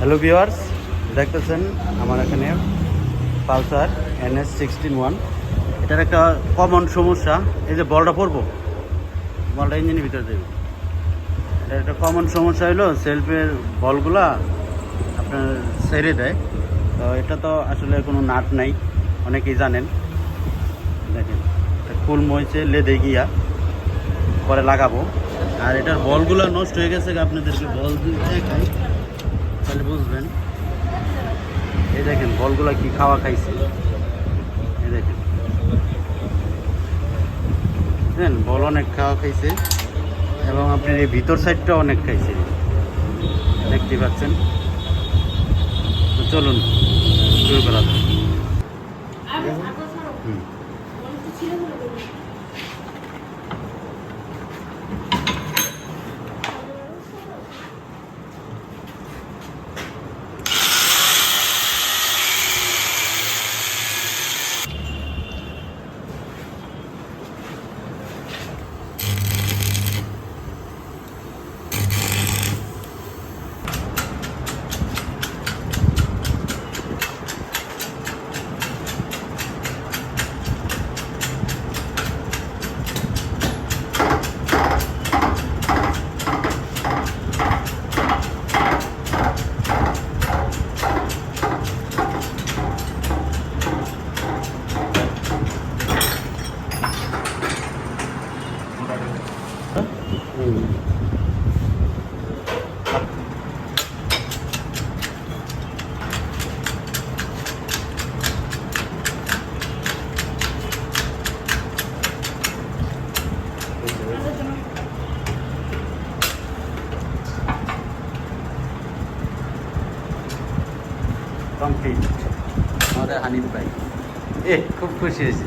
Hello viewers দেখতেছেন আমার এখানে পালসার এনএস সিক্সটিন ওয়ান। এটার একটা কমন সমস্যা, এই যে বলটা পড়ব বলটা ইঞ্জিনের ভিতরে দেবে। এটার একটা কমন সমস্যা হলো সেলফের বলগুলা আপনার সেরে দেয়। তো এটা তো আসলে কোনো নাট নাই, অনেকেই জানেন। দেখেন ফুল মইছে লেদে গিয়া, পরে লাগাবো। আর এটার বলগুলো নষ্ট হয়ে গেছে আপনাদেরকে বল দেখাই। তাহলে বুঝবেন। এই দেখেন, বলগুলা কি খাওয়া খাইছে? এই দেখেন। দেখেন, বল অনেক খাওয়া খাইছে এবং আপনার এই ভিতর সাইডটা অনেক খাইছে। দেখতে পাচ্ছেন? চলুন, শুরু করা যাক। কমপ্লিট আমাদের হানিফ ভাই। এ খুব খুশি হয়েছে।